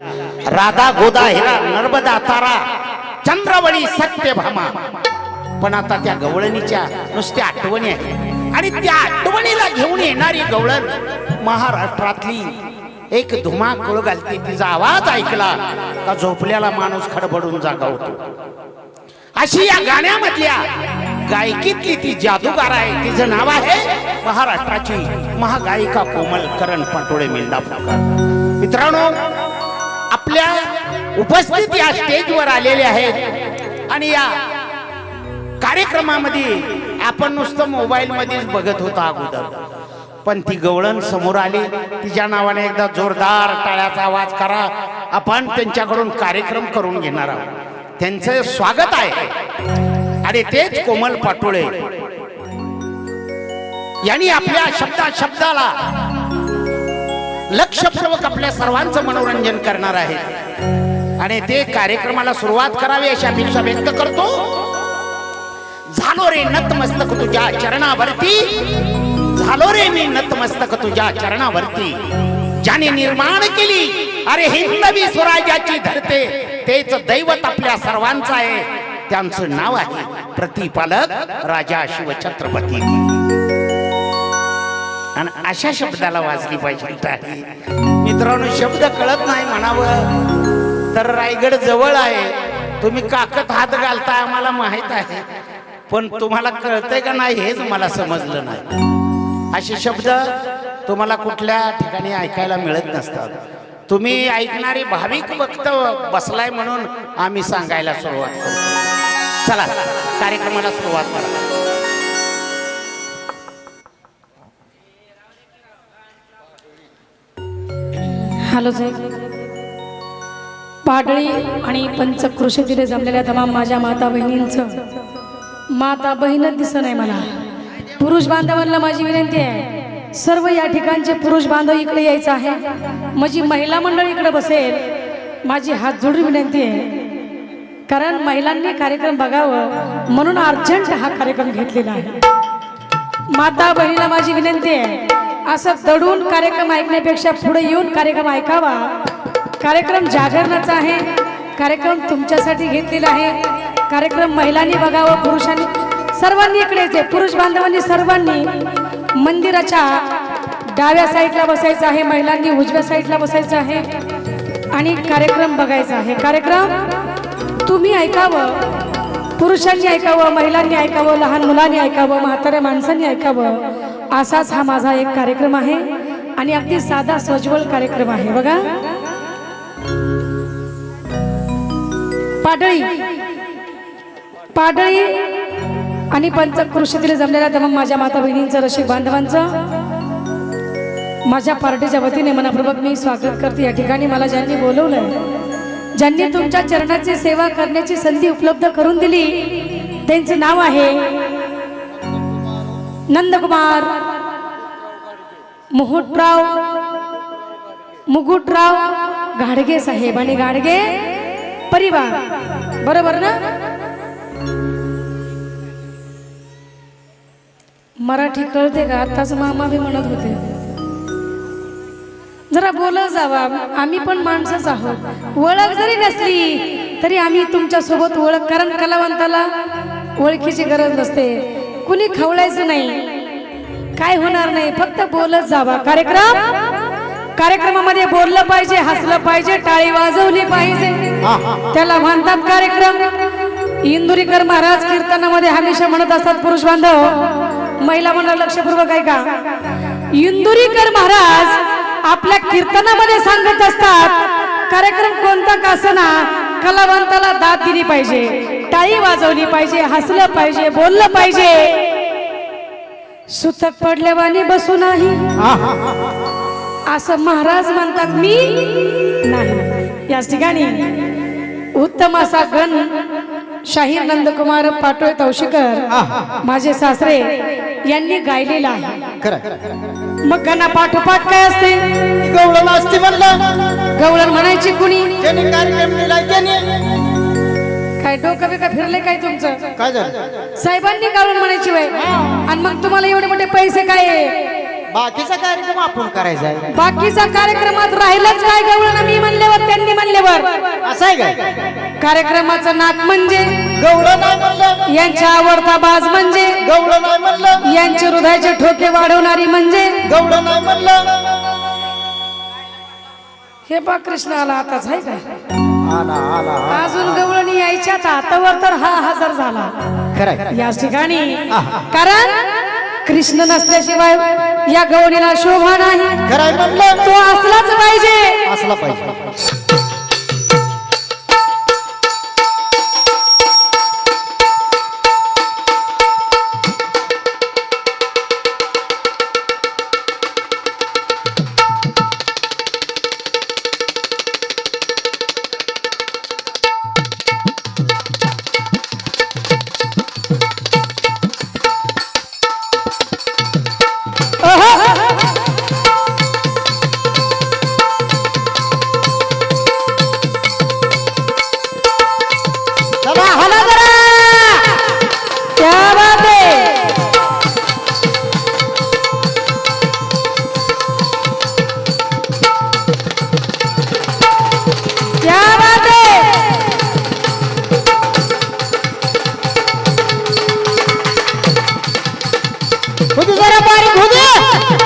राधा गोदा हिरा नर्मदा तारा चंद्रवळी सत्यभामा. पण आता त्या गवळणीच्या नुसत्या आठवणी आहेत. आणि त्या आठवणीला घेऊन येणारी गवळण महाराष्ट्रातली एक धुमाकूळ घालते. तिचा आवाज ऐकला का झोपल्याला माणूस खडबडून जागा होतो अशी या गाण्यामधल्या गायकीतली ती जादूगार आहे. तिचं नाव आहे महाराष्ट्राची महागायिका कोमल करण पाटोळे मेंढा मित्रांनो आपल्या उपस्थित या स्टेजवर आलेले आहेत. आणि या कार्यक्रमामध्ये आपण नुसतं मोबाईल मध्येच बघत होता अगोदर. पण ती गवळण समोर आली. तिच्या नावाने एकदा जोरदार टाळ्याचा आवाज करा. आपण त्यांच्याकडून कार्यक्रम करून घेणार आहोत. त्यांचं स्वागत आहे. आणि तेच कोमल पाटोळे. यांनी आपल्या शब्दा शब्दाला लक्षपूर्वक आपल्या सर्वांचं मनोरंजन करणार आहे. आणि ते कार्यक्रमाला सुरुवात करावी अशी अपेक्षा व्यक्त करतो. झालो रे नतमस्तक तुझ्या चरणावरती. झालो रे मी नतमस्तक तुझ्या चरणावरती. ज्याने निर्माण केली अरे हिंदवी स्वराज्याची धरते तेच दैवत आपल्या सर्वांचं आहे. त्यांचं नाव आहे प्रतिपालक राजा शिवछत्रपती. आणि अशा शब्दाला वाचली पाहिजे मित्रांनो शब्द कळत नाही म्हणावं. तर रायगड जवळ आहे. तुम्ही काकत हात घालताय आम्हाला माहीत आहे. पण तुम्हाला कळतंय का नाही हेच मला समजलं नाही. असे शब्द तुम्हाला कुठल्या ठिकाणी ऐकायला मिळत नसतात. तुम्ही ऐकणारे भाविक भक्त बसलाय म्हणून आम्ही सांगायला सुरुवात करतो. चला कार्यक्रमाला सुरुवात करा. हॅलो साहेब. पाडळी आणि पंचकृषीतील जमलेल्या तमाम माझ्या माता बहिणींचं माता बहीणच दिसत नाही मला. पुरुष बांधवांना माझी विनंती आहे सर्व या ठिकाणचे पुरुष बांधव इकडे यायचं आहे. माझी महिला मंडळ इकडे बसेल माझी हात जोडून विनंती आहे. कारण महिलांनी कार्यक्रम बघावं म्हणून अर्जंट हा कार्यक्रम घेतलेला आहे. माता बहिणीला माझी विनंती आहे असं दडून कार्यक्रम ऐकण्यापेक्षा पुढे येऊन कार्यक्रम ऐकावा. कार्यक्रम जागरणाचा आहे. कार्यक्रम तुमच्यासाठी घेतलेला आहे. कार्यक्रम महिलांनी बघावं पुरुषांनी. सर्वांनी इकडे आहे पुरुष बांधवांनी सर्वांनी मंदिराच्या डाव्या साईडला बसायचं आहे. महिलांनी उजव्या साईडला बसायचं आहे. आणि कार्यक्रम बघायचा आहे. कार्यक्रम तुम्ही ऐकावं पुरुषांनी ऐकावं महिलांनी ऐकावं लहान मुलांनी ऐकावं म्हाताऱ्या माणसांनी ऐकावं. असाच हा माझा एक कार्यक्रम आहे आणि अगदी साधा सज्वल कार्यक्रम आहे. बघा. पाडळी. पाडळी आणि पंचकृषीतील जमलेल्या तमाम माझ्या माता बहिणींचं रसिक बांधवांचं माझ्या पार्टीच्या वतीने मनापूर्वक मी स्वागत करते. या ठिकाणी मला ज्यांनी बोलवलंय ज्यांनी तुमच्या चरणाची सेवा करण्याची संधी उपलब्ध करून दिली त्यांचं नाव आहे नंदकुमार मुहुटराव मुगुटराव घाडगे साहेब आणि घाडगे परिवार. बरोबर ना? मराठी कळते का? आताच मामा बी म्हणत होते. जरा बोलत जावा. आम्ही पण माणसंच आहोत. ओळख जरी नसली तरी आम्ही तुमच्यासोबत ओळख. कारण कलावंताला ओळखीची गरज नसते. कुणी खवळायचं नाही. काय होणार नाही. फक्त बोलत जावा. कार्यक्रम? कार्यक्रमामध्ये बोललं पाहिजे हसलं पाहिजे टाळी वाजवली पाहिजे. त्याला म्हणतात कार्यक्रम. इंदुरीकर महाराज कीर्तनामध्ये हमेशा म्हणत असतात पुरुष बांधव महिला मंडळ लक्षपूर्वक ऐका. इंदुरीकर महाराज आपल्या कीर्तनामध्ये सांगत असतात कार्यक्रम कोणता कासना कलावंताला दाद दिली पाहिजे. टाळी वाजवली पाहिजे हसलं पाहिजे बोललं पाहिजे. सुतक पडल्यावानी बसू नाही. असं महाराज म्हणतात मी नाही. याच ठिकाणी उत्तम असा गण शाहीर नंदकुमार पाटोळे तवशीकर माझे सासरे यांनी गायलेला आहे. मग गणा पाठोपाठ काय असते? गवळण असते म्हणलं. गवळण म्हणायची कुणी? त्याने कार्यक्रम दिलाय त्याने. काय डोकं बिकं फिरले काय तुमचं? काय झालं? साहेबांनी गाळून म्हणायची वय आणि मग तुम्हाला एवढे मोठे पैसे काय आहे? बाकीचा कार्यक्रम आपण करायचा आहे. बाकीचा कार्यक्रमात राहिलंच काय गवळण? मी म्हणल्यावर त्यांनी म्हणल्यावर. असं आहे काय? कार्यक्रमाचं नाक म्हणजे? गवळं नाही म्हणलं. यांच्या आवडता बाज म्हणजे? नाही म्हणलं. यांचे हृदयाचे ठोके वाढवणारी म्हणजे? नाही म्हणलं. हे बा कृष्ण आला आताच आहे काय? आला आला अजून गवळणी यायच्या हातावर तर हा हजर झाला. खरंय. या ठिकाणी. कारण कृष्ण नसल्याशिवाय या गवळीला शोभा नाही. खरंय. म्हणलं तो असलाच पाहिजे. असला पाहिजे. खुदी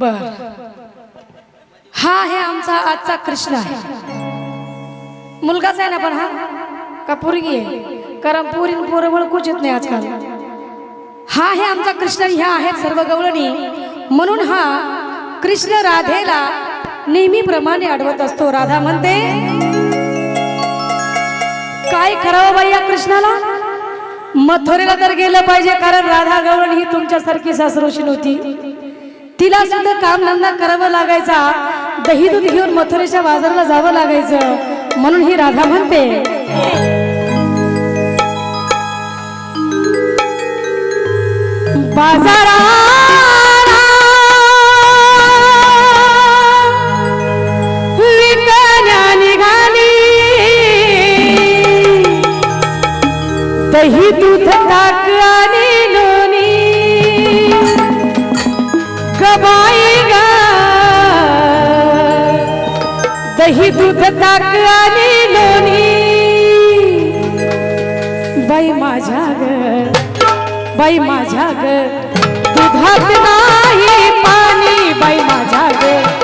बर. हा आहे आमचा आजचा कृष्ण आहे. मुलगाच आहे ना पण हा? का पोरगी आहे? कारण पोरी पोरं ओळखूच येत नाही आजकाल. हा आहे आमचा कृष्ण ह्या आहेत सर्व गवळणी. म्हणून हा कृष्ण राधेला नेहमीप्रमाणे अडवत असतो. राधा म्हणते काय करावं बाई या कृष्णाला? मथुरेला तर गेलं पाहिजे कारण राधा गवळण ही तुमच्यासारखी सासरोशी नव्हती. तिला सुद्धा कामधंदा करावं लागायचा. दही दूध घेऊन मथुरेच्या बाजाराला जावं लागायचं. म्हणून ही राधा म्हणते बाजाराला दही दूध ताक आणि बाई गबाई गा. दही दूध ताक आणि लोणी. बाई माझ्या ग. बाई माझ्या ग. दुधात नाही पाणी बाई माझ्या ग.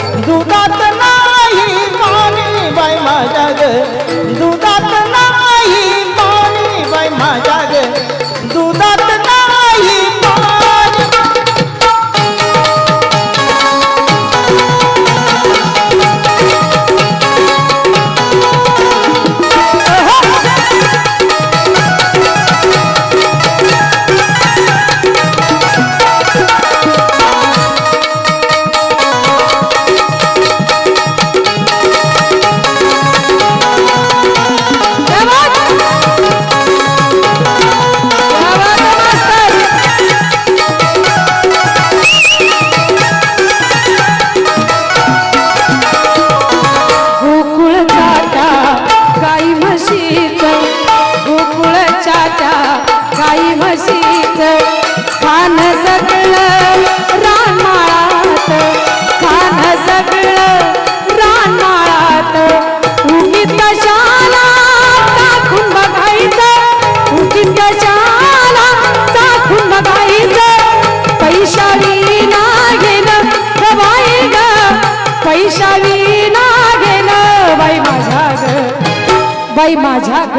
बाई माझ्या ग.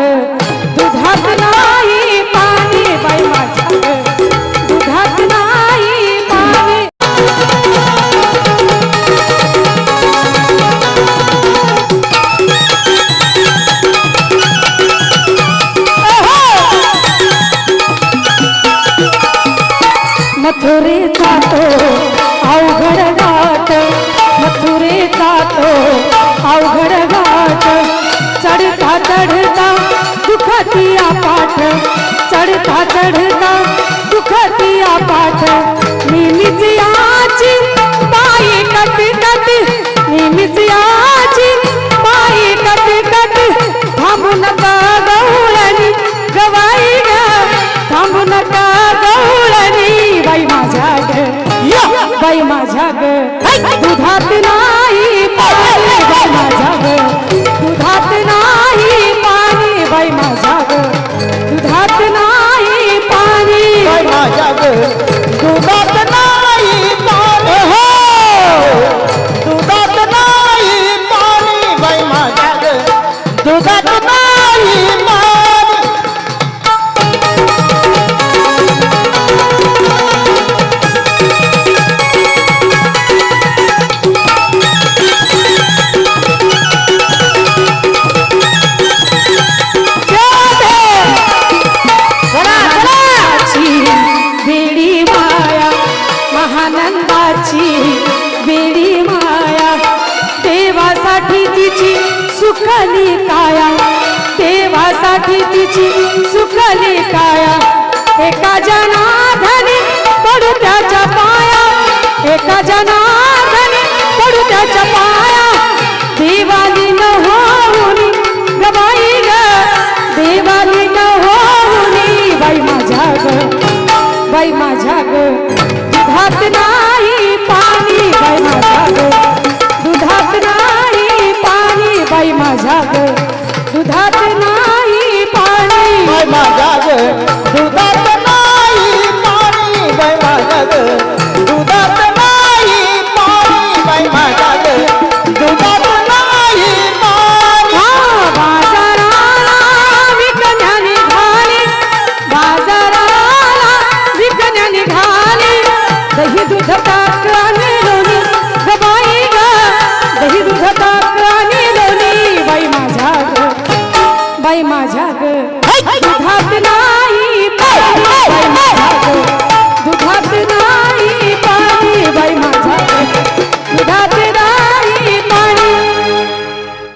दुधात नाही पाणी बाई माझ्या ग. दुधात नाही पाणी. मथुरेचा जातो चढता चढता दुखतिया पाठ नेहमीच याची बाई कटी कटी नेहमीच याची बाई कटी कटी थांबू नका गवळणी गवाई ग. थांबू नका गवळणी बाई माझ्या ग. बाई माझ्या ग. दुधात सुखली काया. देवासाठी तिची सुखली काया. एका जनाधनी पडू त्याच्या पाया. एका जनाधनी पडू त्याच्या पाया.